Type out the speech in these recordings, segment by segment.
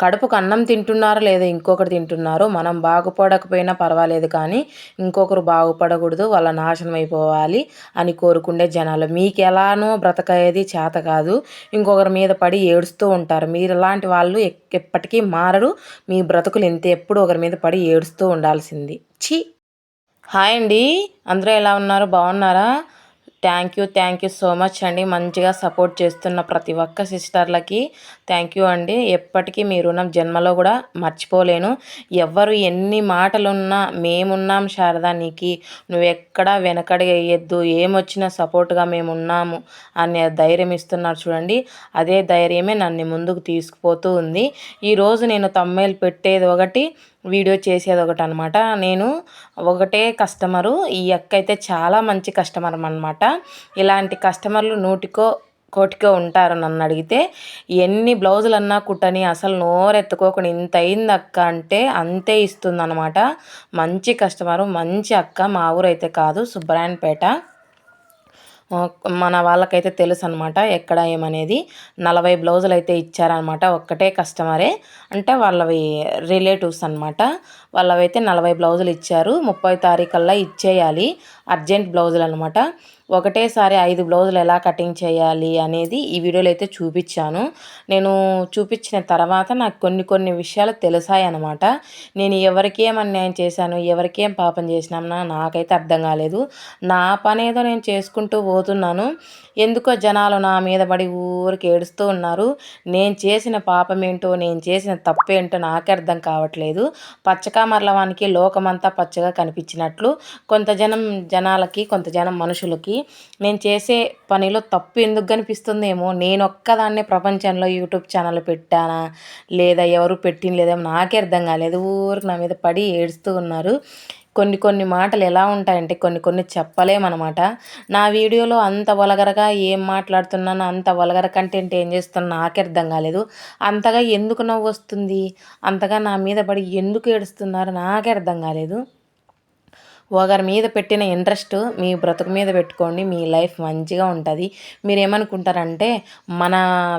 కడుపుకు అన్నం తింటున్నారో లేదా ఇంకొకరు తింటున్నారో మనం బాగుపడకపోయినా పర్వాలేదు కానీ ఇంకొకరు బాగుపడకూడదు వాళ్ళ నాశనం అయిపోవాలి అని కోరుకుండే జనాలు. మీకు ఎలానో బ్రతకయేది చేత కాదు. ఇంకొకరి మీద పడి ఏడుస్తూ ఉంటారు. మీరు ఇలాంటి వాళ్ళు ఎప్పటికీ మారరు. మీ బ్రతుకులు ఎంత ఎప్పుడు ఒకరి మీద పడి ఏడుస్తూ ఉండాల్సింది. ఛీ! హాయ్ అండి. అందరూ ఎలా ఉన్నారు? బాగున్నారా? Thank you thank you so much అండి. మంచిగా సపోర్ట్ చేస్తున్న ప్రతి ఒక్క సిస్టర్లకి థ్యాంక్ యూ అండి. ఎప్పటికీ మీ రుణం జన్మలో కూడా మర్చిపోలేను. ఎవరు ఎన్ని మాటలున్నా మేమున్నాం శారదా నీకి. నువ్వు వెనకడగేయద్దు వేయద్దు ఏమొచ్చినా సపోర్ట్గా మేము ఉన్నాము అనే ధైర్యం ఇస్తున్నారు చూడండి. అదే ధైర్యమే నన్ను ముందుకు తీసుకుపోతూ ఉంది. ఈరోజు నేను తమ్మేలు పెట్టేది ఒకటి. వీడియో చేసేది ఒకటి అనమాట నేను ఒకటే కస్టమరు ఈ అక్క అయితే చాలా మంచి కస్టమర్ అనమాట ఇలాంటి కస్టమర్లు నూటికో కోటికో ఉంటారు నన్ను అడిగితే ఎన్ని బ్లౌజులు అన్నా కుట్టని అసలు నోరెత్తుకోకుండా ఇంత అయింది అక్క అంటే అంతే ఇస్తుంది అనమాట మంచి కస్టమరు మంచి అక్క మా ఊరైతే కాదు సుబ్బరాయణపేట మన వాళ్ళకైతే తెలుసు అనమాట ఎక్కడ ఏమనేది. నలభై బ్లౌజులు అయితే ఇచ్చారనమాట ఒక్కటే కస్టమరే. అంటే వాళ్ళవి రిలేటివ్స్ అనమాట వాళ్ళవైతే నలభై బ్లౌజులు ఇచ్చారు. ముప్పై తారీఖల్లా ఇచ్చేయాలి. అర్జెంట్ బ్లౌజులు అనమాట ఒకటేసారి ఐదు బ్లౌజులు ఎలా కటింగ్ చేయాలి అనేది ఈ వీడియోలో అయితే చూపించాను. నేను చూపించిన తర్వాత నాకు కొన్ని కొన్ని విషయాలు తెలిసాయి అనమాట నేను ఎవరికేం అన్యాయం చేశాను ఎవరికేం పాపం చేసినామన్నా నాకైతే అర్థం కాలేదు. నా పని ఏదో నేను చేసుకుంటూ పోతున్నాను. ఎందుకో జనాలు నా మీద పడి ఊరికి ఏడుస్తూ ఉన్నారు. నేను చేసిన పాపమేంటో నేను చేసిన తప్పేంటో నాకే అర్థం కావట్లేదు. పచ్చకామర్ల వానికి లోకమంతా పచ్చగా కనిపించినట్లు కొంత జనం జనాలకి కొంత జనం మనుషులకి నేను చేసే పనిలో తప్పు ఎందుకు కనిపిస్తుందేమో నేను ఒక్కదాన్నే ప్రపంచంలో యూట్యూబ్ ఛానల్ పెట్టానా లేదా ఎవరు పెట్టిన లేదేమో నాకే అర్థం కాలేదు. ఊరికి నా మీద పడి ఏడుస్తూ ఉన్నారు. కొన్ని కొన్ని మాటలు ఎలా ఉంటాయంటే కొన్ని కొన్ని చెప్పలేమన్నమాట నా వీడియోలో అంత వలగరగా ఏం మాట్లాడుతున్నానో అంత వలగర కంటెంట్ ఏం చేస్తున్నా నాకే అర్థం కాలేదు. అంతగా ఎందుకు నవ్వు వస్తుంది? అంతగా నా మీద పడి ఎందుకు ఏడుస్తున్నారు? నాకే అర్థం కాలేదు. ఒకరి మీద పెట్టిన ఇంట్రెస్ట్ మీ బ్రతుకు మీద పెట్టుకోండి మీ లైఫ్ మంచిగా ఉంటుంది. మీరు ఏమనుకుంటారంటే మన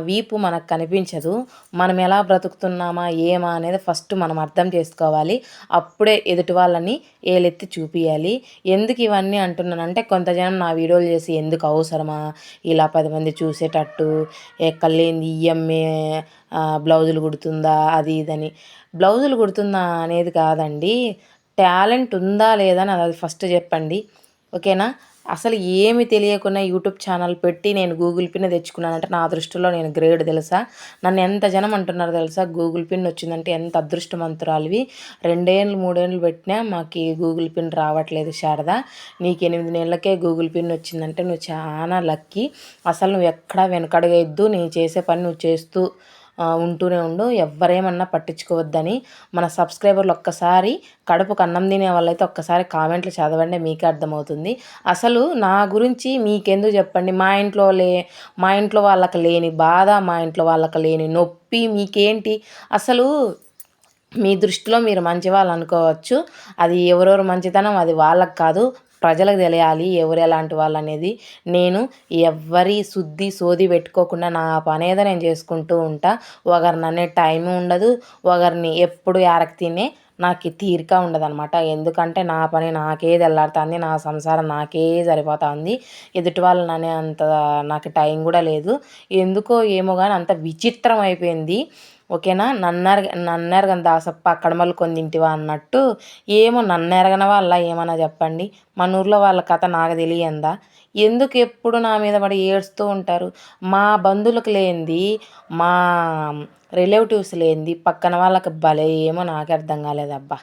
వీపు మనకు కనిపించదు. మనం ఎలా బ్రతుకుతున్నామా ఏమా అనేది ఫస్ట్ మనం అర్థం చేసుకోవాలి. అప్పుడే ఎదుటి వాళ్ళని ఏలెత్తి చూపించాలి ఎందుకు ఇవన్నీ అంటున్నానంటే కొంత జనం నా వీడియోలు చేసి ఎందుకు అవసరమా? ఇలా పది మంది చూసేటట్టు ఎక్కలేంది ఇఎంఏ బ్లౌజులు కుడుతుందా అది ఇదని. బ్లౌజులు కుడుతుందా అనేది కాదండి. టాలెంట్ ఉందా లేదా అని అది ఫస్ట్ చెప్పండి. ఓకేనా? అసలు ఏమి తెలియకుండా యూట్యూబ్ ఛానల్ పెట్టి నేను గూగుల్ పిన్ తెచ్చుకున్నానంటే నా దృష్టిలో నేను గ్రేడ్ తెలుసా? నన్ను ఎంత జనం అంటున్నారు తెలుసా? గూగుల్ పిన్ వచ్చిందంటే ఎంత అదృష్టమంతురాలువి రెండేళ్ళు మూడేళ్ళు పెట్టినా మాకు గూగుల్ పిన్ రావట్లేదు శారద. నీకు ఎనిమిది నెలలకే గూగుల్ పిన్ వచ్చిందంటే నువ్వు చాలా లక్కీ. అసలు నువ్వు ఎక్కడా వెనకడగద్దు నేను చేసే పని నువ్వు చేస్తూ ఉంటూనే ఉండు. ఎవరేమన్నా పట్టించుకోవద్దని మన సబ్స్క్రైబర్లు ఒక్కసారి కడుపుకు అన్నం తినే వాళ్ళైతే ఒక్కసారి కామెంట్లు చదవండి మీకే అర్థమవుతుంది. అసలు నా గురించి మీకెందుకు చెప్పండి? మా ఇంట్లో లే మా ఇంట్లో వాళ్ళకి లేని బాధ మా ఇంట్లో వాళ్ళకి లేని నొప్పి మీకేంటి? అసలు మీ దృష్టిలో మీరు మంచి వాళ్ళు అనుకోవచ్చు. అది ఎవరెవరు మంచితనం అది వాళ్ళకి కాదు. ప్రజలకు తెలియాలి ఎవరు ఎలాంటి వాళ్ళు అనేది. నేను ఎవరి శుద్ధి సోది పెట్టుకోకుండా నా పని ఏదో నేను చేసుకుంటూ ఉంటా. ఒకరిని అనే టైం ఉండదు. ఒకరిని ఎప్పుడు ఎరక తినే నాకు తీరిక ఉండదనమాట ఎందుకంటే నా పని నాకే తెల్లాడుతుంది నా సంసారం నాకే సరిపోతుంది. ఎదుటి వాళ్ళని అనే అంత నాకు టైం కూడా లేదు. ఎందుకో ఏమో కానీ అంత విచిత్రం అయిపోయింది. ఓకేనా? నన్నెరగ నన్నెరగని దాసప్ప అక్కడ మళ్ళీ తింటివా అన్నట్టు ఏమో నన్నెరగని వాళ్ళ ఏమన్నా చెప్పండి. మన ఊర్లో వాళ్ళ కథ నాకు తెలియందా? ఎందుకు ఎప్పుడు నా మీద పడి ఏడుస్తూ ఉంటారు? మా బంధువులకు లేనిది మా రిలేటివ్స్ లేనిది పక్కన వాళ్ళకి భలే ఏమో నాకు అర్థం కాలేదబ్బా.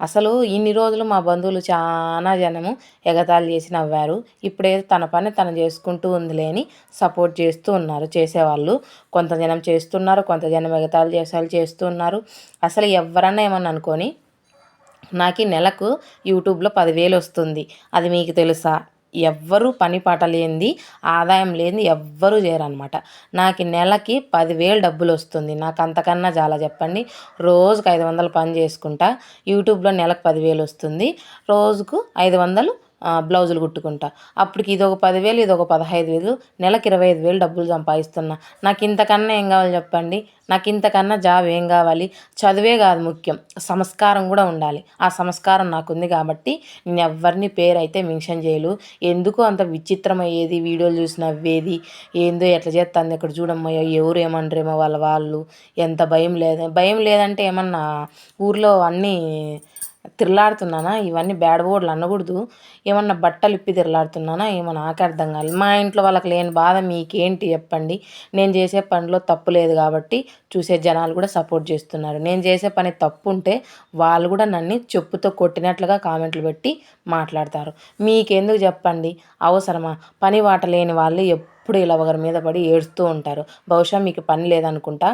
అసలు ఇన్ని రోజులు మా బంధువులు చాలా జనము ఎగతాళి చేసి నవ్వారు. ఇప్పుడేదో తన పని తను చేసుకుంటూ ఉందిలే అని సపోర్ట్ చేస్తూ ఉన్నారు. చేసేవాళ్ళు కొంత జనం చేస్తున్నారు కొంత జనం ఎగతాళి చేసేవాళ్ళు చేస్తూ ఉన్నారు. అసలు ఎవరన్నా ఏమన్నా అనుకొని నాకు నెలకు యూట్యూబ్లో పదివేలు వస్తుంది. అది మీకు తెలుసా? ఎవ్వరూ పని పాట లేనిది ఆదాయం లేనిది ఎవ్వరూ చేయరనమాట నాకు నెలకి పదివేలు డబ్బులు వస్తుంది. నాకు అంతకన్నా చాలా చెప్పండి. రోజుకు ఐదు వందలు పని చేసుకుంటా యూట్యూబ్లో నెలకు పదివేలు వస్తుంది. రోజుకు ఐదు వందలు బ్లౌజులు కుట్టుకుంటా. అప్పటికి ఇది ఒక పదివేలు ఇది ఒక పదహైదు వేలు నెలకు ఇరవై ఐదు వేలు డబ్బులు సంపాదిస్తున్నా. నాకు ఇంతకన్నా ఏం కావాలి చెప్పండి? నాకు ఇంతకన్నా జాబ్ ఏం కావాలి? చదువే కాదు ముఖ్యం. సంస్కారం కూడా ఉండాలి. ఆ సంస్కారం నాకు ఉంది కాబట్టి నేను ఎవరిని పేరు అయితే మెన్షన్ చేయలు ఎందుకు అంత విచిత్రమయ్యేది? వీడియోలు చూసిన వేది. ఏందో ఎట్లా చేస్తుంది ఇక్కడ చూడమ్మయ్యో ఎవరు ఏమనరేమో వాళ్ళ వాళ్ళు. ఎంత భయం లేదు. భయం లేదంటే ఏమన్నా ఊర్లో అన్నీ తిరలాడుతున్నానా? ఇవన్నీ బ్యాడ్ బోర్డులు అనకూడదు. ఏమన్నా బట్టలు ఇప్పి తిరలాడుతున్నానా? ఏమో నాకు అర్థం కాలేదు మా ఇంట్లో వాళ్ళకి లేని బాధ మీకేంటి చెప్పండి. నేను చేసే పనిలో తప్పు లేదు కాబట్టి చూసే జనాలు కూడా సపోర్ట్ చేస్తున్నారు. నేను చేసే పని తప్పు ఉంటే వాళ్ళు కూడా నన్ను చెప్పుతో కొట్టినట్లుగా కామెంట్లు పెట్టి మాట్లాడతారు. మీకెందుకు చెప్పండి? అవసరమా? పని వాట లేని వాళ్ళు ఎప్పుడు ఇలా ఒకరి మీద పడి ఏడుస్తూ ఉంటారు. బహుశా మీకు పని లేదనుకుంటా?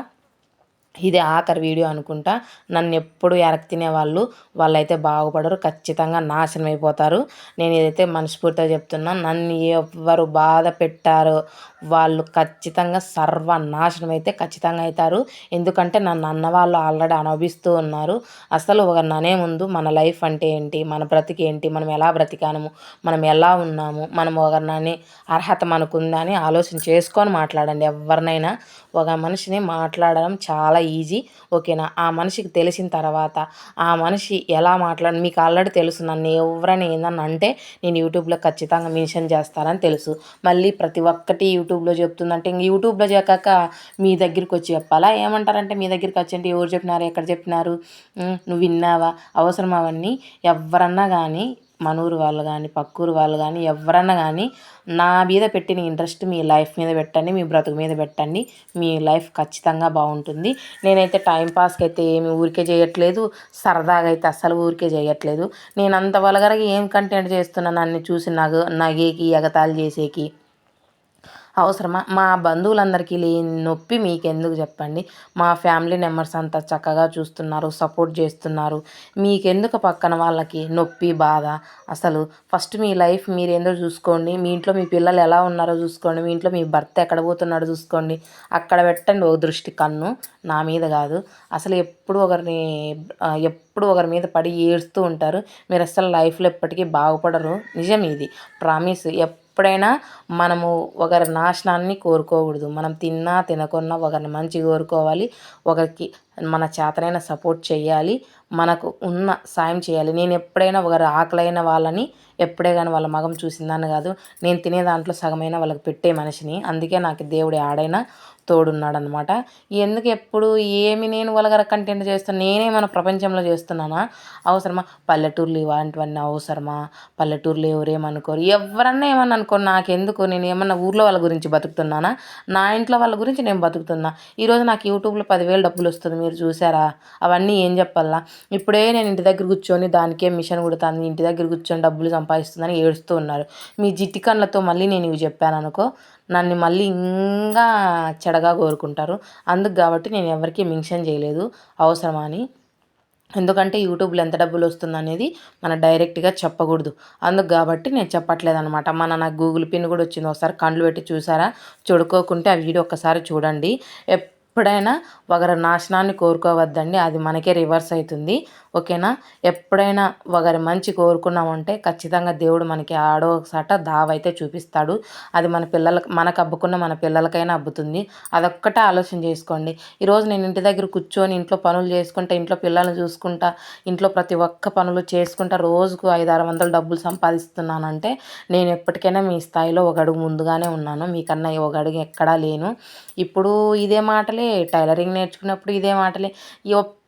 ఇది ఆఖరి వీడియో అనుకుంటా. నన్ను ఎప్పుడు ఎరక్ తినేవాళ్ళు వాళ్ళైతే బాగుపడరు ఖచ్చితంగా నాశనం అయిపోతారు. నేను ఏదైతే మనస్ఫూర్తిగా చెప్తున్నా నన్ను ఎవరు బాధ పెట్టారో వాళ్ళు ఖచ్చితంగా సర్వనాశనం అయితే ఖచ్చితంగా అవుతారు ఎందుకంటే నన్ను అన్న వాళ్ళు ఆల్రెడీ అనుభవిస్తూ ఉన్నారు. అసలు ఒక ననే ముందు మన లైఫ్ అంటే ఏంటి మన బ్రతికి ఏంటి మనం ఎలా బ్రతికాము మనం ఎలా ఉన్నాము మనం ఒకరినని అర్హత మనకుందా అని ఆలోచన చేసుకొని మాట్లాడండి ఎవరినైనా. ఒక మనిషిని మాట్లాడడం చాలా ఈజీ ఓకేనా? ఆ మనిషికి తెలిసిన తర్వాత ఆ మనిషి ఎలా మాట్లాడ మీకు ఆల్రెడీ తెలుసు నన్ను ఎవరైనా ఏందని అంటే నేను యూట్యూబ్లో ఖచ్చితంగా మెన్షన్ చేస్తానని తెలుసు. మళ్ళీ ప్రతి ఒక్కటి యూట్యూబ్లో చెప్తుందంటే ఇంక యూట్యూబ్లో చేకాక మీ దగ్గరికి వచ్చి చెప్పాలా? ఏమంటారంటే మీ దగ్గరికి వచ్చి ఎవరు చెప్పినారు? ఎక్కడ చెప్పినారు? నువ్వు విన్నావా? అవసరం అవన్నీ? ఎవరన్నా కానీ మనూరు వాళ్ళు కానీ పక్కూరు వాళ్ళు కానీ ఎవరన్నా కానీ నా మీద పెట్టిన ఇంట్రెస్ట్ మీ లైఫ్ మీద పెట్టండి మీ బ్రతుకు మీద పెట్టండి. మీ లైఫ్ ఖచ్చితంగా బాగుంటుంది. నేనైతే టైంపాస్కి అయితే ఏమి ఊరికే చేయట్లేదు. సరదాగా అయితే అస్సలు ఊరికే చేయట్లేదు. నేను అంత వలగరగా ఏం కంటెంట్ చేస్తున్నాను అన్ని చూసి నగ నగేకి ఎగతాళి చేసేకి అవసరమా? మా బంధువులందరికీ లేని నొప్పి మీకెందుకు చెప్పండి? మా ఫ్యామిలీ మెంబర్స్ అంతా చక్కగా చూస్తున్నారు సపోర్ట్ చేస్తున్నారు. మీకెందుకు పక్కన వాళ్ళకి నొప్పి బాధ? అసలు ఫస్ట్ మీ లైఫ్ మీరు ఏందో చూసుకోండి? మీ ఇంట్లో మీ పిల్లలు ఎలా ఉన్నారో చూసుకోండి. మీ ఇంట్లో మీ భర్త ఎక్కడ పోతున్నాడో చూసుకోండి. అక్కడ పెట్టండి ఓ దృష్టి కన్ను. నా మీద కాదు. అసలు ఎప్పుడు ఒకరిని ఎప్పుడు ఒకరి మీద పడి ఏడుస్తూ ఉంటారు. మీరు అసలు లైఫ్లో ఎప్పటికీ బాగుపడరు. నిజం ఇది. ప్రామిస్ ఎప్పుడైనా మనము ఒకరి నాశనాన్ని కోరుకోకూడదు. మనం తిన్నా తినకున్నా ఒకరిని మంచి కోరుకోవాలి. ఒకరికి మన చేతనైన సపోర్ట్ చేయాలి. మనకు ఉన్న సాయం చేయాలి. నేను ఎప్పుడైనా ఒకరు ఆకలైన వాళ్ళని ఎప్పుడే కానీ వాళ్ళ మగం చూసిందాన్ని కాదు నేను తినే దాంట్లో సగమైన వాళ్ళకి పెట్టే మనిషిని. అందుకే నాకు దేవుడి ఆడైనా తోడున్నాడనమాట ఎందుకు ఎప్పుడు ఏమి నేను వలగర కంటెంట్ చేస్తాను నేనే మన ప్రపంచంలో చేస్తున్నానా? అవసరమా? పల్లెటూర్లు ఇలాంటివన్నీ అవసరమా? పల్లెటూర్లు ఎవరేమనుకోరు? ఎవరన్నా ఏమన్నా అనుకో నాకెందుకు? నేను ఏమన్నా ఊర్లో వాళ్ళ గురించి బతుకుతున్నానా? నా ఇంట్లో వాళ్ళ గురించి నేను బతుకుతున్నా? ఈరోజు నాకు యూట్యూబ్లో పదివేలు డబ్బులు వస్తుంది మీరు చూసారా? అవన్నీ ఏం చెప్పాలా? ఇప్పుడే నేను ఇంటి దగ్గర కూర్చొని దానికే మిషన్ కుడుతాను ఇంటి దగ్గర కూర్చొని డబ్బులు సంపాదిస్తుందని ఏడుస్తూ ఉన్నారు. మీ జిట్టి కళ్ళతో మళ్ళీ నేను ఇవి చెప్పాను అనుకో నన్ను మళ్ళీ ఇంకా చెడగా కోరుకుంటారు. అందుకు కాబట్టి నేను ఎవరికి మెన్షన్ చేయలేదు అవసరమా అని. ఎందుకంటే యూట్యూబ్లో ఎంత డబ్బులు వస్తుంది అనేది మన డైరెక్ట్గా చెప్పకూడదు. అందుకు కాబట్టి నేను చెప్పట్లేదు అనమాట మన నాకు గూగుల్ పిన్ కూడా వచ్చింది ఒకసారి కండ్లు పెట్టి చూసారా? చూడుకోకుంటే ఆ వీడియో ఒక్కసారి చూడండి. ఎప్పుడైనా ఒకరి నాశనాన్ని కోరుకోవద్దండి. అది మనకే రివర్స్ అవుతుంది. ఓకేనా? ఎప్పుడైనా ఒకరి మంచి కోరుకున్నామంటే ఖచ్చితంగా దేవుడు మనకి ఆడో ఒకసాట దావైతే చూపిస్తాడు. అది మన పిల్లలకి మనకు అబ్బుకున్న మన పిల్లలకైనా అబ్బుతుంది. అదొక్కటే ఆలోచన చేసుకోండి. ఈరోజు నేను ఇంటి దగ్గర కూర్చొని ఇంట్లో పనులు చేసుకుంటా ఇంట్లో పిల్లల్ని చూసుకుంటా ఇంట్లో ప్రతి ఒక్క పనులు చేసుకుంటా రోజుకు ఐదు ఆరు వందలు డబ్బులు సంపాదిస్తున్నానంటే నేను ఎప్పటికైనా మీ స్థాయిలో ఒక అడుగు ముందుగానే ఉన్నాను. మీకన్నా ఒక అడుగు ఎక్కడా లేను. ఇప్పుడు ఇదే మాటలే టైలరింగ్ నేర్చుకున్నప్పుడు ఇదే మాటలే.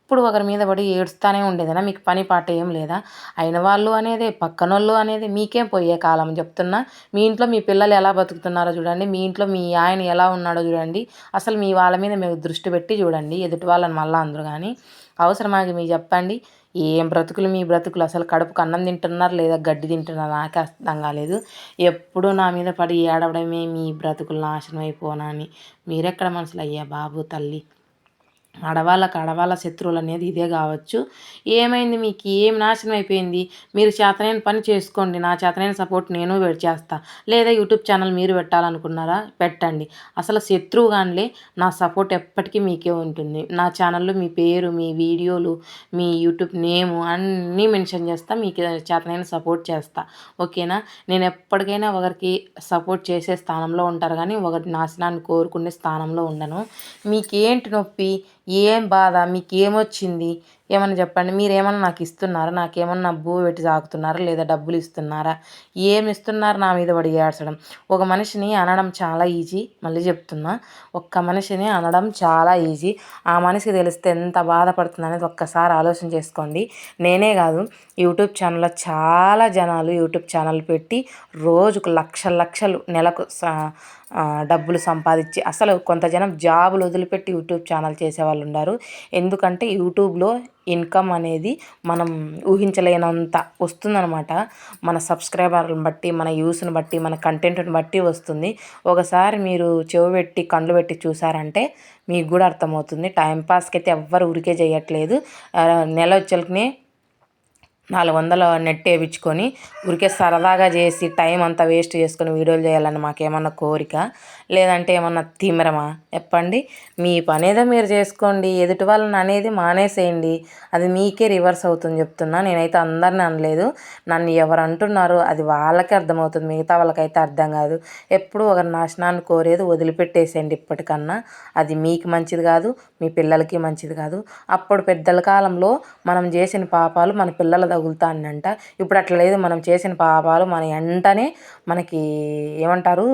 ఎప్పుడు ఒకరి మీద పడి ఏడుస్తూనే ఉండేదనా? మీకు పని పాట ఏం లేదా? అయిన వాళ్ళు అనేది పక్కనోళ్ళు అనేది మీకేం పోయే కాలం చెప్తున్నా? మీ ఇంట్లో మీ పిల్లలు ఎలా బతుకుతున్నారో చూడండి. మీ ఇంట్లో మీ ఆయన ఎలా ఉన్నాడో చూడండి. అసలు మీ వాళ్ళ మీద మేము దృష్టి పెట్టి చూడండి. ఎదుటి వాళ్ళని మళ్ళీ అందరూ కానీ అవసరమాగి మీరు చెప్పండి. ఏం బ్రతుకులు మీ బ్రతుకులు? అసలు కడుపుకు అన్నం తింటున్నారు లేదా? గడ్డి తింటున్నారు? నాకే అర్థం కాలేదు. ఎప్పుడు నా మీద పడి ఏడవడమే మీ బ్రతుకులు నాశనం అయిపోనా అని. మీరెక్కడ మనసులు అయ్యా బాబు తల్లి? అడవాళ్ళకు ఆడవాళ్ళ శత్రువులు అనేది ఇదే కావచ్చు. ఏమైంది మీకు? ఏం నాశనం అయిపోయింది? మీరు చేతనైన పని చేసుకోండి. నా చేతనైన సపోర్ట్ నేను చేస్తా. లేదా యూట్యూబ్ ఛానల్ మీరు పెట్టాలనుకున్నారా? పెట్టండి. అసలు శత్రువు కానిలే నా సపోర్ట్ ఎప్పటికీ మీకే ఉంటుంది. నా ఛానల్లో మీ పేరు మీ వీడియోలు మీ యూట్యూబ్ నేము అన్నీ మెన్షన్ చేస్తా. మీకు చేతనైన సపోర్ట్ చేస్తా. ఓకేనా? నేను ఎప్పటికైనా ఒకరికి సపోర్ట్ చేసే స్థానంలో ఉంటారు కానీ ఒకటి నాశనాన్ని కోరుకునే స్థానంలో ఉండను. మీకేంటి నొప్పి? ఏం బాధ? మీకు ఏమొచ్చింది ఏమన్నా చెప్పండి. మీరు ఏమన్నా నాకు ఇస్తున్నారా? నాకేమన్నా భూ పెట్టి సాగుతున్నారా? లేదా డబ్బులు ఇస్తున్నారా? ఏమి ఇస్తున్నారు నా మీద పడి ఏడ్చడం? ఒక మనిషిని అనడం చాలా ఈజీ. మళ్ళీ చెప్తున్నా. ఒక్క మనిషిని అనడం చాలా ఈజీ. ఆ మనిషికి తెలిస్తే ఎంత బాధపడుతుంది అనేది ఒక్కసారి ఆలోచన చేసుకోండి. నేనే కాదు యూట్యూబ్ ఛానల్లో చాలా జనాలు యూట్యూబ్ ఛానల్ పెట్టి రోజుకు లక్ష లక్షలు నెలకు డబ్బులు సంపాదించి అసలు కొంత జనం జాబులు వదిలిపెట్టి యూట్యూబ్ ఛానల్ చేసేవాళ్ళు ఉన్నారు ఎందుకంటే యూట్యూబ్లో ఇన్కమ్ అనేది మనం ఊహించలేనంత వస్తుందనమాట మన సబ్స్క్రైబర్లను బట్టి మన యూస్ని బట్టి మన కంటెంట్ని బట్టి వస్తుంది. ఒకసారి మీరు చెవి పెట్టి కళ్ళు పెట్టి చూసారంటే మీకు కూడా అర్థమవుతుంది. టైంపాస్కి అయితే ఎవ్వరు ఉరికే చేయట్లేదు. నెల వచ్చేలకి నాలుగు వందలు నెట్ వేయించుకొని ఊరికే సరదాగా చేసి టైం అంతా వేస్ట్ చేసుకొని వీడియోలు చేయాలని మాకేమన్నా కోరిక? లేదంటే ఏమన్నా తిమరమా? చెప్పండి. మీ పనేదో మీరు చేసుకోండి. ఎదుటి వాళ్ళని అనేది మానేసేయండి. అది మీకే రివర్స్ అవుతుంది చెప్తున్నా. నేనైతే అందరిని అనలేదు. నన్ను ఎవరు అంటున్నారు? అది వాళ్ళకే అర్థమవుతుంది. మిగతా వాళ్ళకైతే అర్థం కాదు. ఎప్పుడు ఒకరి నాశనాన్ని కోరేది వదిలిపెట్టేసేయండి ఇప్పటికన్నా. అది మీకు మంచిది కాదు. మీ పిల్లలకి మంచిది కాదు. అప్పుడు పెద్దల కాలంలో మనం చేసిన పాపాలు మన పిల్లల తగులుతానంట ఇప్పుడు అట్లా లేదు. మనం చేసిన పాపాలు మన వెంటనే మనకి ఏమంటారు?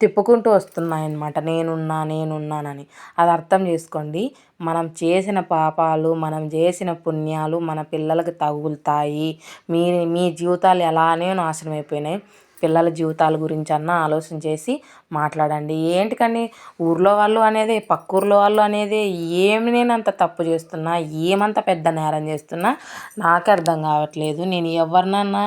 తిప్పుకుంటూ వస్తున్నాయన్నమాట. నేనున్నా నేనున్నానని. అది అర్థం చేసుకోండి. మనం చేసిన పాపాలు మనం చేసిన పుణ్యాలు మన పిల్లలకు తగులుతాయి. మీ మీ జీవితాలు ఎలానే నాశనం అయిపోయినాయి పిల్లల జీవితాల గురించి అన్న ఆలోచన చేసి మాట్లాడండి. ఏంటికని ఊర్లో వాళ్ళు అనేది పక్క ఊర్లో వాళ్ళు అనేది ఏమి నేను అంత తప్పు చేస్తున్నా ఏమంత పెద్ద నేరం చేస్తున్నా నాకు అర్థం కావట్లేదు. నేను ఎవరినన్నా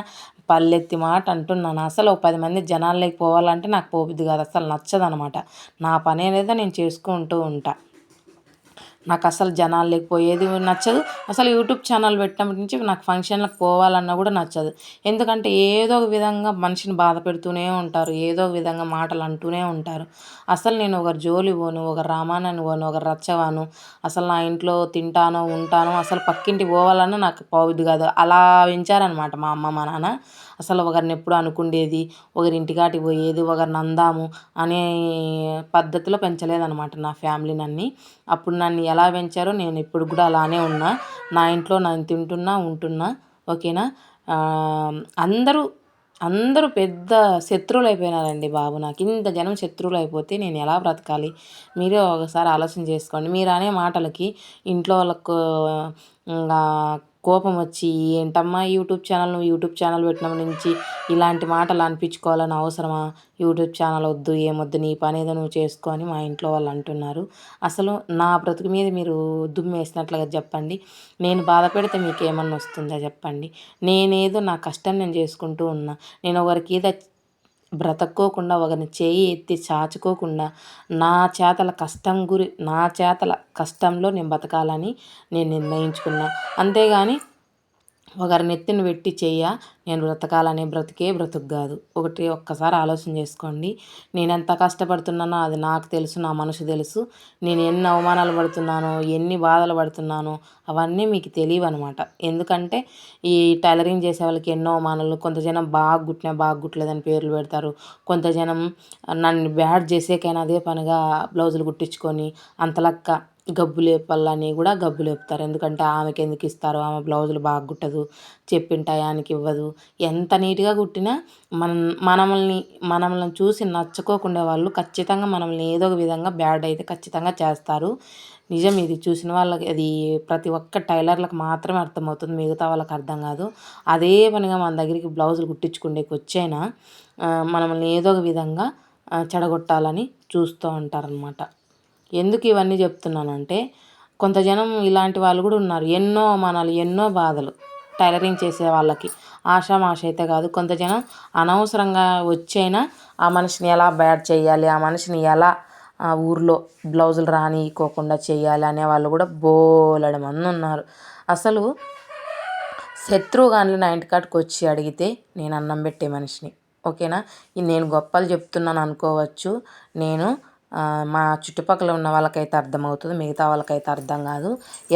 పల్లెత్తి మాట అంటున్నాను? అసలు ఒక పది మంది జనాల్లోకి పోవాలంటే నాకు పోబుద్ది కాదు అసలు నచ్చదనమాట. నా పని అనేది నేను చేసుకుంటూ ఉంటాను నాకు అసలు జనాలు లేకపోయేది నచ్చదు. అసలు యూట్యూబ్ ఛానల్ పెట్టినప్పటి నుంచి నాకు ఫంక్షన్లకు పోవాలన్నా కూడా నచ్చదు. ఎందుకంటే ఏదో ఒక విధంగా మనిషిని బాధ పెడుతూనే ఉంటారు. ఏదో ఒక విధంగా మాటలు అంటూనే ఉంటారు. అసలు నేను ఒకరు జోలి పోను ఒక రామానని పోను ఒక రచ్చవాను అసలు నా ఇంట్లో తింటానో ఉంటానో అసలు పక్కింటి పోవాలన్నా నాకు పోవద్దు కాదు. అలా పెంచారనమాట మా అమ్మ మా నాన్న. అసలు ఒకరిని ఎప్పుడు అనుకుండేది ఒకరి ఇంటికాటికి పోయేది ఒకరిని అందాము అనే పద్ధతిలో పెంచలేదనమాట నా ఫ్యామిలీ నన్ను. అప్పుడు నన్ను ఎలా పెంచారో నేను ఇప్పుడు కూడా అలానే ఉన్నా. నా ఇంట్లో నేను తింటున్నా ఉంటున్నా ఓకేనా? అందరూ అందరూ పెద్ద శత్రువులు అయిపోయినారండి బాబు నాకు. ఇంత జనం శత్రువులు అయిపోతే నేను ఎలా బ్రతకాలి? మీరే ఒకసారి ఆలోచన చేసుకోండి. మీరు అనే మాటలకి ఇంట్లో వాళ్ళకు కోపం వచ్చి ఏంటమ్మా యూట్యూబ్ ఛానల్? నువ్వు యూట్యూబ్ ఛానల్ పెట్టినప్పటి నుంచి ఇలాంటి మాటలు అనిపించుకోవాలని అవసరమా? యూట్యూబ్ ఛానల్ వద్దు ఏమొద్దు నీ పని ఏదో నువ్వు చేసుకో అని మా ఇంట్లో వాళ్ళు అంటున్నారు. అసలు నా బ్రతుకు మీద మీరు దుమ్మేసినట్లుగా చెప్పండి. నేను బాధ పెడితే మీకు ఏమన్నా వస్తుందా చెప్పండి. నేనేదో నా కష్టం నేను చేసుకుంటూ ఉన్నా. నేను ఒకరికి ఏదో బ్రతక్కోకుండా ఒకరిని చేయి ఎత్తి చాచుకోకుండా నా చేతల కష్టం గురి నా చేతల కష్టంలో నేను బతకాలని నేను నిర్ణయించుకున్నా. అంతేగాని ఒకరి నెత్తిని పెట్టి చెయ్య నేను బ్రతకాలనే బ్రతికే బ్రతుకు కాదు. ఒకటి ఒక్కసారి ఆలోచన చేసుకోండి. నేను ఎంత కష్టపడుతున్నానో అది నాకు తెలుసు నా మనసు తెలుసు. నేను ఎన్ని అవమానాలు పడుతున్నానో ఎన్ని బాధలు పడుతున్నానో అవన్నీ మీకు తెలియవు అనమాట ఎందుకంటే ఈ టైలరింగ్ చేసే వాళ్ళకి ఎన్నో అవమానాలు కొంత జనం బాగా గుట్టినా బాగా గుట్టలేదని పేర్లు పెడతారు. కొంత జనం నన్ను బ్యాడ్ చేసేకైనా అదే పనిగా బ్లౌజులు కుట్టించుకొని అంతలక్క గబ్బు లేపాలని కూడా గబ్బు లేపుతారు. ఎందుకంటే ఆమెకి ఎందుకు ఇస్తారు ఆమె బ్లౌజులు బాగా కుట్టదు చెప్పిన టయానికి ఇవ్వదు. ఎంత నీట్గా కుట్టినా మన మనల్ని మనల్ని చూసి నచ్చుకోకుండా వాళ్ళు ఖచ్చితంగా మనల్ని ఏదో ఒక విధంగా బ్యాడ్ అయితే ఖచ్చితంగా చేస్తారు. నిజం ఇది చూసిన వాళ్ళకి అది ప్రతి ఒక్క టైలర్లకు మాత్రమే అర్థమవుతుంది మిగతా వాళ్ళకి అర్థం కాదు. అదే పనిగా మన దగ్గరికి బ్లౌజులు కుట్టించుకుండేకి వచ్చైనా మనల్ని ఏదో ఒక విధంగా చెడగొట్టాలని చూస్తూ ఉంటారనమాట ఎందుకు ఇవన్నీ చెప్తున్నానంటే కొంత జనం ఇలాంటి వాళ్ళు కూడా ఉన్నారు. ఎన్నో అవమానాలు ఎన్నో బాధలు టైలరింగ్ చేసే వాళ్ళకి. ఆషామాష అయితే కాదు కొంత జనం అనవసరంగా వచ్చైనా ఆ మనిషిని ఎలా బ్యాడ్ చేయాలి ఆ మనిషిని ఎలా ఆ ఊర్లో బ్లౌజులు రానికోకుండా చేయాలి అనే వాళ్ళు కూడా బోలెడు మంది ఉన్నారు. అసలు శత్రువుగాన్లు నా ఇంటికాటికి వచ్చి అడిగితే నేను అన్నం పెట్టే మనిషిని. ఓకేనా? నేను గొప్పలు చెప్తున్నాను అనుకోవచ్చు. నేను మా చుట్టుపక్కల ఉన్న వాళ్ళకైతే అర్థమవుతుంది మిగతా వాళ్ళకైతే అర్థం కాదు.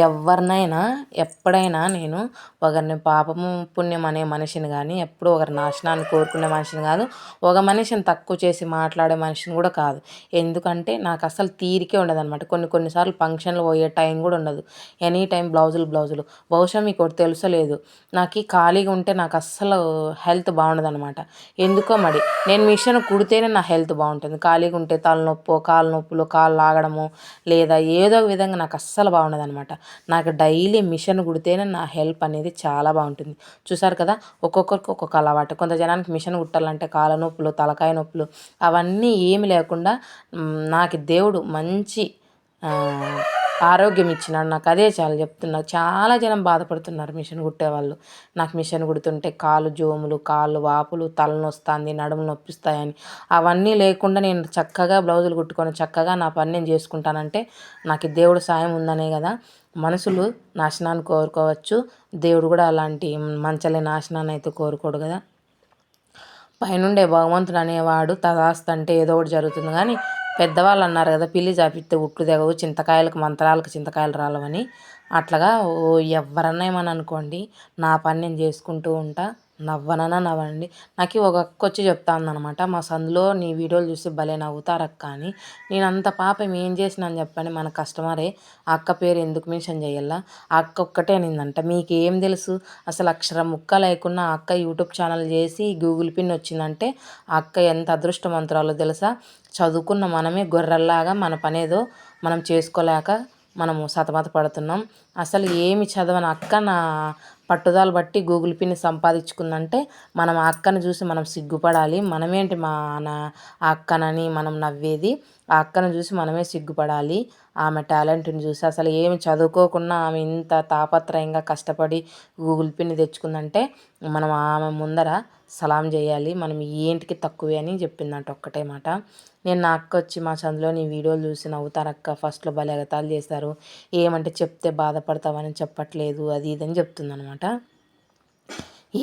ఎవరినైనా ఎప్పుడైనా నేను ఒకరిని పాపము పుణ్యం అనే మనిషిని కానీ ఎప్పుడు ఒకరి నాశనాన్ని కోరుకునే మనిషిని కాదు ఒక మనిషిని తక్కువ చేసి మాట్లాడే మనిషిని కూడా కాదు. ఎందుకంటే నాకు అసలు తీరికే ఉండదు అనమాట కొన్ని కొన్నిసార్లు ఫంక్షన్లు పోయే టైం కూడా ఉండదు. ఎనీ టైం బ్లౌజులు బ్లౌజులు. బహుశా మీకు ఒకటి తెలుసలేదు నాకు ఖాళీగా ఉంటే నాకు అస్సలు హెల్త్ బాగుండదు అనమాట ఎందుకో మరి నేను మిషన్ కుడితేనే నా హెల్త్ బాగుంటుంది. ఖాళీగా ఉంటే తలనొప్పి కాళ్ళ నొప్పులు కాళ్ళు లాగడము లేదా ఏదో ఒక విధంగా నాకు అస్సలు బాగుండదు అనమాట నాకు డైలీ మిషన్ కుడితేనే నా హెల్ప్ అనేది చాలా బాగుంటుంది. చూసారు కదా? ఒక్కొక్కరికి ఒక్కొక్క అలవాటు. కొంత జనానికి మిషన్ కుట్టాలంటే కాళ్ళ నొప్పులు తలకాయ నొప్పులు అవన్నీ ఏమి లేకుండా నాకు దేవుడు మంచి ఆరోగ్యం ఇచ్చినాడు. నాకు అదే చాలా చెప్తున్నారు. చాలా జనం బాధపడుతున్నారు మిషన్ కుట్టేవాళ్ళు. నాకు మిషన్ కుడుతుంటే కాలు జోములు కాళ్ళు వాపులు తలనొస్తుంది నడుము నొప్పిస్తాయని. అవన్నీ లేకుండా నేను చక్కగా బ్లౌజులు కుట్టుకొని చక్కగా నా పని నేను చేసుకుంటానంటే నాకు దేవుడు సాయం ఉందనే కదా. మనుషులు నాశనాన్ని కోరుకోవచ్చు. దేవుడు కూడా అలాంటి మంచలే నాశనాన్ని అయితే కోరుకోడు కదా. పైనుండే భగవంతుడు అనేవాడు తదాస్తంటే ఏదో ఒకటి జరుగుతుంది. కానీ పెద్దవాళ్ళు అన్నారు కదా పిల్లి చాపిస్తే ఉట్లు తెగవు చింతకాయలకు మంత్రాలకు చింతకాయలు రాలవని. అట్లాగా ఓ ఎవరన్నా ఏమని అనుకోండి నా పని నేను చేసుకుంటూ ఉంటా నవ్వనన్నా నవ్వండి. నాకు ఒక అక్క వచ్చి చెప్తా ఉందనమాట మా సందులో నీ వీడియోలు చూసి భలే నవ్వుతారక్క అని. నేను అంత పాపం ఏం చేసినాను చెప్పండి మన కస్టమరే ఆ అక్క పేరు ఎందుకు మెన్షన్ చేయాలా ఆ అక్క ఒక్కటే అనిందంట మీకు ఏం తెలుసు? అసలు అక్షరం ముక్క లేకుండా ఆ అక్క యూట్యూబ్ ఛానల్ చేసి గూగుల్ పిన్ వచ్చిందంటే ఆ అక్క ఎంత అదృష్టవంతురాలో తెలుసా? చదువుకున్న మనమే గొర్రెల్లాగా మన పనేదో మనం చేసుకోలేక మనము సతమత పడుతున్నాం. అసలు ఏమి చదవని అక్క నా పట్టుదల బట్టి గూగుల్ పిన్ని సంపాదించుకుందంటే మనం ఆ అక్కని చూసి మనం సిగ్గుపడాలి. మనమేంటి మా నా అక్కనని మనం నవ్వేది? ఆ అక్కను చూసి మనమే సిగ్గుపడాలి. ఆమె టాలెంట్ని చూసి అసలు ఏమి చదువుకోకుండా ఆమె ఇంత తాపత్రయంగా కష్టపడి గూగుల్ పిన్ని తెచ్చుకుందంటే మనం ఆమె ముందర సలాం చేయాలి మనం ఏంటికి తక్కువే అని చెప్పిందంట ఒక్కటే మాట. నేను నా అక్క వచ్చి మా చందులో నీ వీడియోలు చూసి నవ్వుతారు అక్క ఫస్ట్లో భలే ఎగతాలు చేస్తారు ఏమంటే చెప్తే బాధపడతావని చెప్పట్లేదు అది ఇదని చెప్తుందనమాట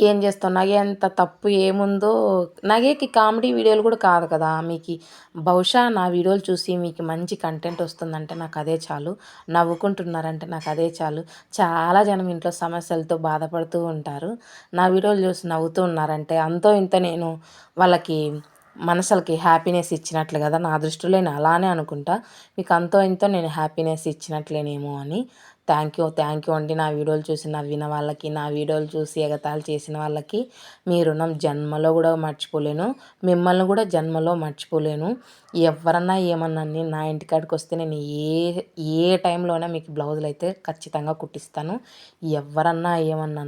ఏం చేస్తావు? నగే అంత తప్పు ఏముందో నగేకి కామెడీ వీడియోలు కూడా కాదు కదా. మీకు బహుశా నా వీడియోలు చూసి మీకు మంచి కంటెంట్ వస్తుందంటే నాకు అదే చాలు. నవ్వుకుంటున్నారంటే నాకు అదే చాలు. చాలా జనం ఇంట్లో సమస్యలతో బాధపడుతూ ఉంటారు. నా వీడియోలు చూసి నవ్వుతూ ఉన్నారంటే అంతో ఇంత నేను వాళ్ళకి మనసులకి హ్యాపీనెస్ ఇచ్చినట్లు కదా. నా దృష్టిలో నేను అలానే అనుకుంటా. మీకు అంతో ఇంతో నేను హ్యాపీనెస్ ఇచ్చినట్లేనేమో అని థ్యాంక్ యూ థ్యాంక్ యూ అండి. నా వీడియోలు చూసి నవ్విన వాళ్ళకి నా వీడియోలు చూసి ఎగతాళి చేసిన వాళ్ళకి మీ రుణం జన్మలో కూడా మర్చిపోలేను. మిమ్మల్ని కూడా జన్మలో మర్చిపోలేను. ఎవరన్నా ఏమన్నా నా ఇంటికాడికి వస్తే నేను ఏ ఏ టైంలోనే మీకు బ్లౌజులు అయితే ఖచ్చితంగా కుట్టిస్తాను. ఎవరన్నా ఏమన్నా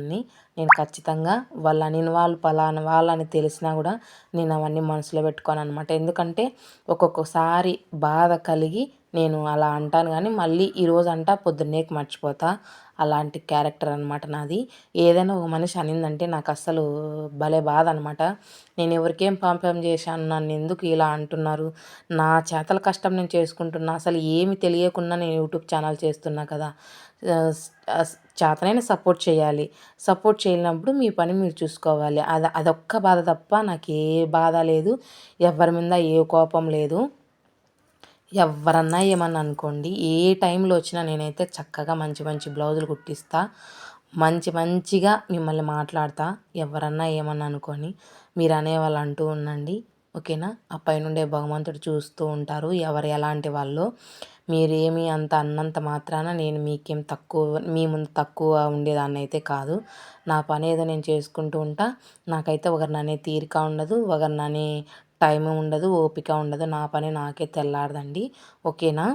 నేను ఖచ్చితంగా వాళ్ళని వాళ్ళు పలానా వాళ్ళని తెలిసినా కూడా నేను అవన్నీ మనసులో పెట్టుకోను అనమాట ఎందుకంటే ఒక్కొక్కసారి బాధ కలిగి నేను అలా అంటాను కానీ మళ్ళీ ఈరోజు అంటా పొద్దున్నేకి మర్చిపోతా. అలాంటి క్యారెక్టర్ అనమాట నాది. ఏదైనా ఒక మనిషి అనిందంటే నాకు అస్సలు భలే బాధ అనమాట నేను ఎవరికేం పాపం చేశాను నన్ను ఎందుకు ఇలా అంటున్నారు? నా చేతల కష్టం నేను చేసుకుంటున్నా. అసలు ఏమి తెలియకుండా నేను యూట్యూబ్ ఛానల్ చేస్తున్నా కదా. చేతనైనా సపోర్ట్ చేయాలి. సపోర్ట్ చేయనప్పుడు మీ పని మీరు చూసుకోవాలి. అది అదొక్క బాధ తప్ప నాకు ఏ బాధ లేదు. ఎవరి మీద ఏ కోపం లేదు. ఎవరన్నా ఏమన్నా అనుకోండి ఏ టైంలో వచ్చినా నేనైతే చక్కగా మంచి మంచి బ్లౌజులు కుట్టిస్తా మంచి మంచిగా మిమ్మల్ని మాట్లాడతా ఎవరన్నా ఏమన్నా అనుకొని మీరు అనేవాళ్ళు అంటూ ఉండండి. ఓకేనా? ఆ పైనుండే భగవంతుడు చూస్తూ ఉంటారు ఎవరు ఎలాంటి వాళ్ళు మీరేమి అంత అన్నంత మాత్రాన నేను మీకేం తక్కువ మీ ముందు తక్కువ ఉండేదాన్ని అయితే కాదు. నా పని ఏదో నేను చేసుకుంటూ ఉంటా. నాకైతే ఒకరిననే తీరిక ఉండదు ఒకరిననే టైం ఉండదు ఓపిక ఉండదు. నా పని నాకే తెల్లారదండి. ఓకేనా?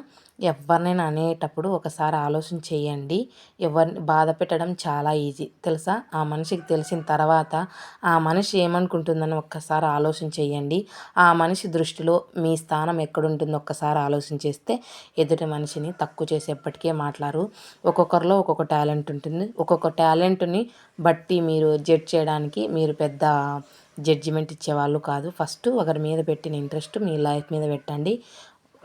ఎవరినైనా అనేటప్పుడు ఒకసారి ఆలోచన చేయండి. ఎవరిని బాధ పెట్టడం చాలా ఈజీ. తెలుసా? ఆ మనిషికి తెలిసిన తర్వాత ఆ మనిషి ఏమనుకుంటుందని ఒక్కసారి ఆలోచన చేయండి. ఆ మనిషి దృష్టిలో మీ స్థానం ఎక్కడుంటుందో ఒక్కసారి ఆలోచన చేస్తే ఎదుటి మనిషిని తక్కువ చేసేప్పటికే మాట్లాడు ఒక్కొక్కరిలో ఒక్కొక్క టాలెంట్ ఉంటుంది. ఒక్కొక్క టాలెంట్ని బట్టి మీరు జడ్జ్ చేయడానికి మీరు పెద్ద జడ్జిమెంట్ ఇచ్చేవాళ్ళు కాదు. ఫస్ట్ ఒకరి మీద పెట్టిన ఇంట్రెస్ట్ మీ లైఫ్ మీద పెట్టండి.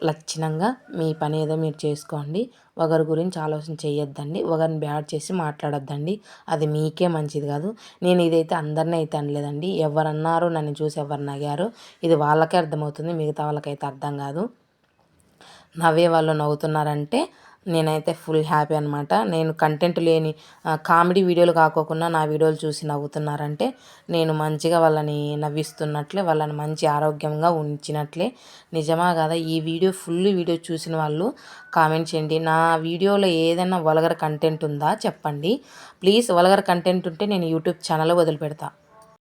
లక్షణంగా మీ పని ఏదో మీరు చేసుకోండి. ఒకరి గురించి ఆలోచన చేయొద్దండి. ఒకరిని బ్యాడ్ చేసి మాట్లాడొద్దండి. అది మీకే మంచిది కాదు. నేను ఇదైతే అందరినీ అయితే అనలేదండి. ఎవరన్నారో నన్ను చూసి ఎవరు నగారో ఇది వాళ్ళకే అర్థమవుతుంది. మిగతా వాళ్ళకైతే అర్థం కాదు. నవ్వే వాళ్ళు నవ్వుతున్నారంటే నేనైతే ఫుల్ హ్యాపీ అనమాట నేను కంటెంట్ లేని కామెడీ వీడియోలు కాకోకుండా నా వీడియోలు చూసి నవ్వుతున్నారంటే నేను మంచిగా వాళ్ళని నవ్విస్తున్నట్లే వాళ్ళని మంచి ఆరోగ్యంగా ఉంచినట్లే. నిజమా కదా? ఈ వీడియో ఫుల్ వీడియో చూసిన వాళ్ళు కామెంట్ చేయండి. నా వీడియోలో ఏదైనా వలగర కంటెంట్ ఉందా? చెప్పండి. ప్లీజ్ వలగర కంటెంట్ ఉంటే నేను యూట్యూబ్ ఛానల్ వదిలిపెడతా.